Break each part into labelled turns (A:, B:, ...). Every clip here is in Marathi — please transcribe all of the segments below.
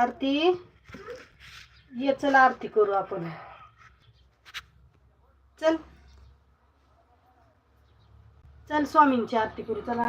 A: आरती? ये चल आरती करू आपण. चल. चल स्वामींची आरती करू चला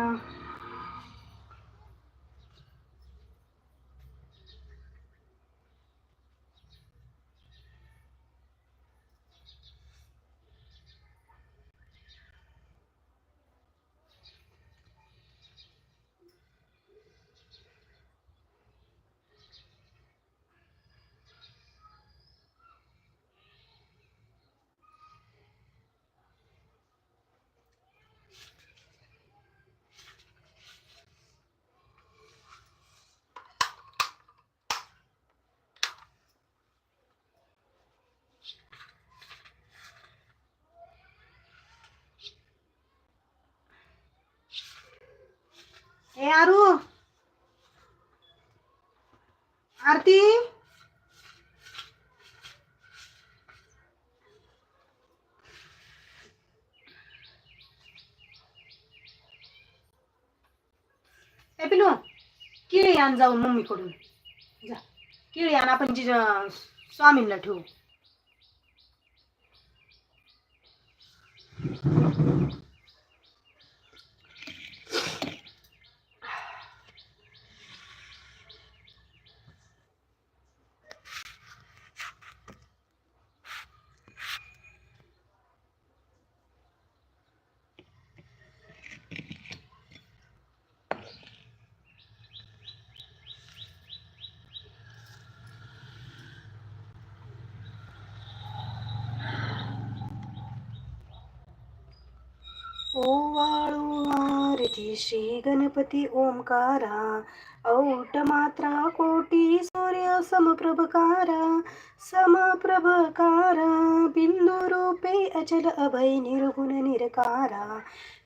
A: ए आरू. आरती? ए पिलू केळी आण जाऊन मम्मीकडून. जा. केळी आण आपण जी स्वामींना ठेवू. वाळू आरती श्री गणपती ओंकारा. औट मात्रा कोटी सूर्य समप्रभकारा. समप्रभकारा बिंदू रूपे अचल अभय निर्गुण निरकारा.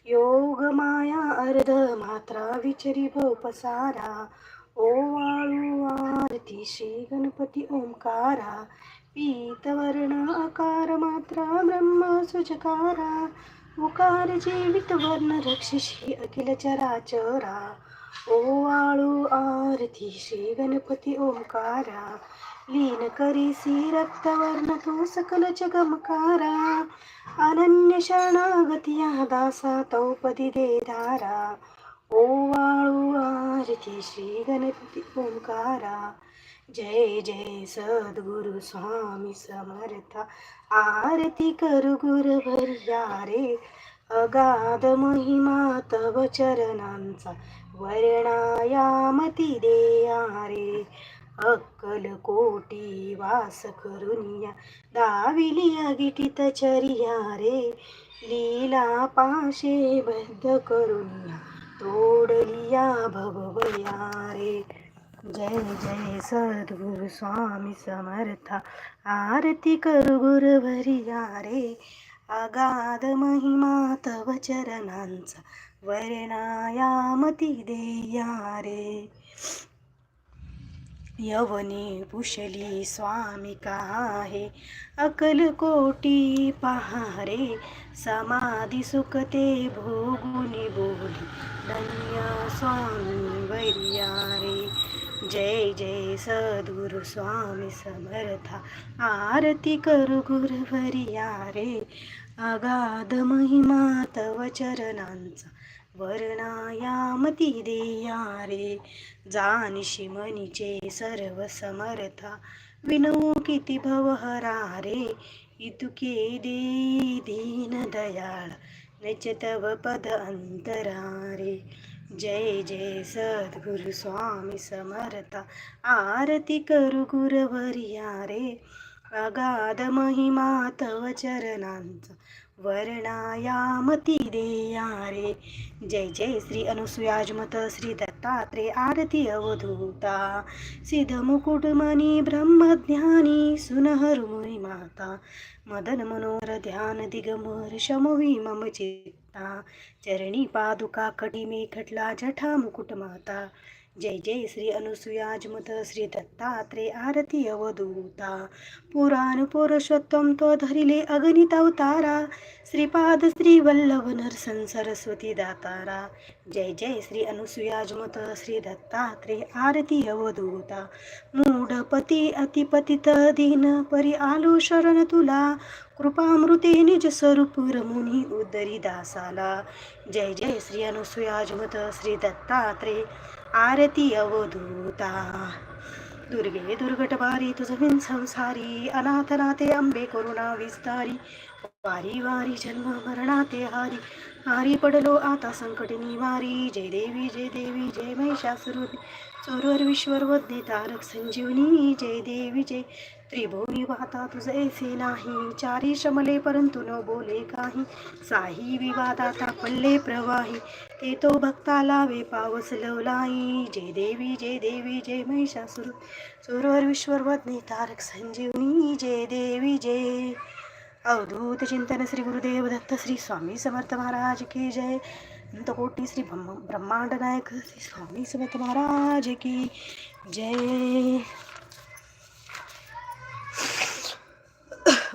A: योग माया अर्ध मात्रा विचरी भोपसारा ओ वाळू आरती श्री गणपती ओंकारा. पीतवर्ण आकार मात्रा ब्रह्म सुजकारा. उकार जीवित वर्ण रक्षिषी अखिल चराचरा। ओवाळू आरती श्री गणपती ओंकारा। लीन करीसी रक्तवर्ण तू सकल जगमकारा। अनन्य शरणागती दासा तौपदी दे धारा ओवाळू आरती श्री गणपती ओंकारा. जय जय सद्गुरु स्वामी समर्था. आरती करू गुरुवर्या रे. अगाध महिमा तव चरणांचा वर्णायामती देया रे. अक्कल कोटी वास करुनिया दाविली अगिटित चरिया रे. लीला पाशे बद्ध करुनिया. तोडलिया भगवया रे जय जय सद्गुरु स्वामी समर्था। आरती करू गुरुवरिया रे अगाध महिमा तव चरणांचा। वर्णायामती देया रे यवनी कुशली स्वामी आहे अकलकोटी पहारे समाधी सुखते भोगुनी बोली धन्य स्वामी वैर्यारे। जय जय सद्गुरु स्वामी समर्था आरती करू गुरुवर्या रे अगाध महिमा तव चरणांचा वर्णायामती देया रे. जानिशी मनीचे सर्व समर्था विनऊ किती भवहरा रे. इतुके दे दीन दयाळ. नच तव पद अंतरारे जय जय सद्गुरु स्वामी समर्था. आरती करू गुरवर्या रे. अगाध महिमा तव चरणांचा. वर्णायामती देया रे जय जय श्री अनुसुयाजमत श्री दत्तात्रे आरती अवधूता। सिद्ध मुकुटमणी ब्रह्मज्ञानी सुनहरुमुनी माता मदन मनोर ध्यान दिगमर शमवी मम चित्ता। चरणी पादुका कटी मे खटला जठा मुकुट माता जय जय श्री अनुसुयाजमत श्री दत्तात्रे आरती अवधूता। पुराण पुरुषोत्तम तो धरिले अगणित अवतारा। श्रीपाद श्री वल्लभ नरसन सरस्वती दातारा। जय जय श्री अनुसुयाजमत श्री दत्तात्रे आरती अवधूता। मूढपती अतिपतित दीन परी आलो शरण तुला। कृपामृते निज स्वरूप रमुनी उदरी दासाला। जय जय श्री अनुसुयाजमत श्री दत्तात्रे आरती अवधूता। दुर्गे दुर्गटवारी तुझविन संसारी अनाथनाथे अंबे करुणा विस्तारी वारी वारी जन्म मरणाते हारी। हारी पडलो आता संकट निवारी जय देवी जय देवी जय महिषासुर चोरवर विश्वर वदने तारक संजीवनी। जय देवी जय त्रिभुवनी वाता तुझैसे नाही चारी शमले परंतु न बोले काही. साही विवादाता पडले प्रवाही ते तो भक्ता लावे पावस लवलाई. जय देवी जय देवी जय महिषासुर सुरवर विश्वर तारक संजीवनी. जय देवी जय. अवधूत चिंतन श्री गुरुदेव दत्त श्री स्वामी समर्थ महाराज की जय. कोटी श्री ब्रह्म ब्रह्मांड नायक श्री स्वामी समर्थ महाराज की जय.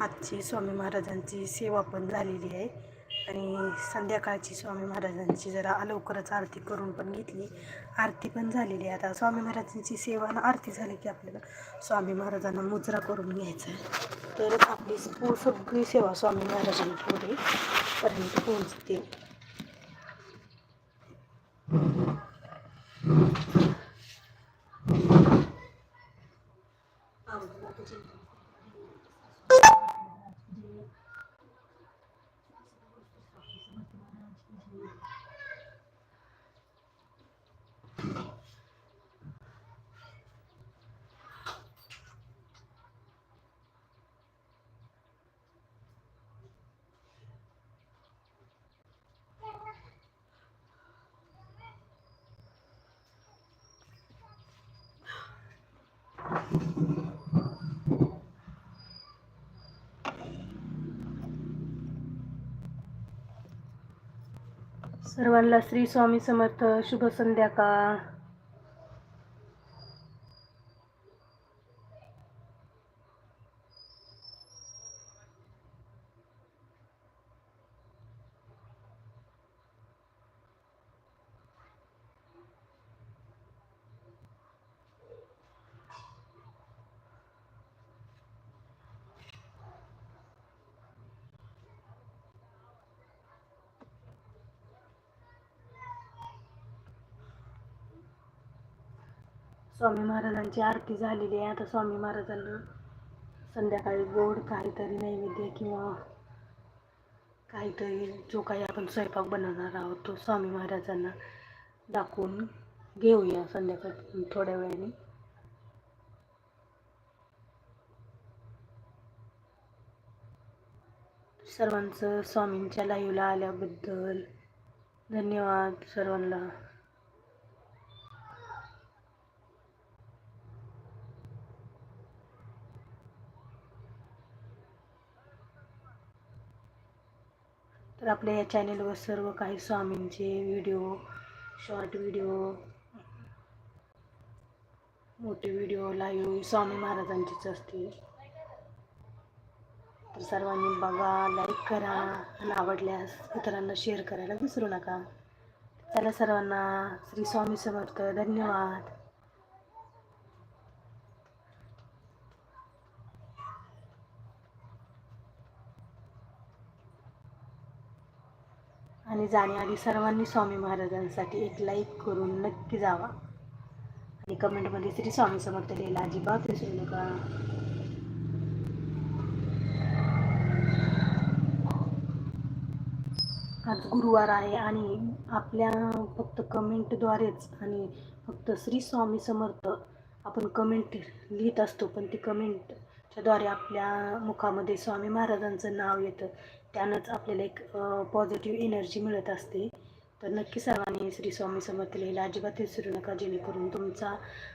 A: आजची स्वामी महाराजांची सेवा पण झालेली आहे. आणि संध्याकाळची स्वामी महाराजांची जरा लवकरच आरती करून पण घेतली. आरती पण झालेली आहे. आता स्वामी महाराजांची सेवा आणि आरती झाली की आपल्याला स्वामी महाराजांना मुजरा करून घ्यायचा आहे. तरच आपली सगळी सेवा स्वामी महाराजांपुढे पर्यंत पोहोचते. सर्वांना श्री स्वामी समर्थ शुभ संध्याकाळ. स्वामी महाराजांची आरती झालेली आहे. आता स्वामी महाराजांना संध्याकाळी गोड काहीतरी नैवेद्य किंवा काहीतरी जो काही आपण स्वयंपाक बनवणार आहोत तो स्वामी महाराजांना दाखवून घेऊया संध्याकाळी थोड्या वेळाने. सर्वांचं स्वामींच्या लाईव्हला आल्याबद्दल धन्यवाद सर्वांना. आपल्या या चॅनेलवर सर्व काही स्वामींचे व्हिडिओ शॉर्ट व्हिडिओ मोठे व्हिडिओ लाईव्ह स्वामी महाराजांचेच असतील. तर सर्वांनी बघा लाईक करा आणि आवडल्यास इतरांना शेअर करायला विसरू नका. चला सर्वांना श्री स्वामी समर्थ धन्यवाद. आणि जाण्याआधी सर्वांनी स्वामी महाराजांसाठी एक लाईक करून नक्की जावा. आणि कमेंटमध्ये श्री स्वामी समर्थ लिहिला अजिबात विसरू नका. आज गुरुवार आहे आणि आपल्या फक्त कमेंटद्वारेच आणि फक्त श्री स्वामी समर्थ आपण कमेंट लिहित असतो पण ती कमेंट कमेंटच्याद्वारे आपल्या मुखामध्ये स्वामी महाराजांचं नाव येतं. त्यानंच आपल्याला एक पॉझिटिव्ह एनर्जी मिळत असते. तर नक्की सर्वांनी श्री स्वामी समर्थ लिहिला अजिबात विसरू नका. जेणेकरून तुमचा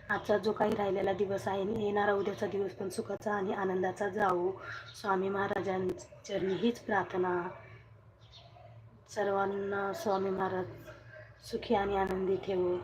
A: आजचा जो काही राहिलेला दिवस आहे येणारा उद्याचा दिवस पण सुखाचा आणि आनंदाचा जावो. स्वामी महाराजांचरणी हीच प्रार्थना. सर्वांना स्वामी महाराज सुखी आणि आनंदी ठेवो.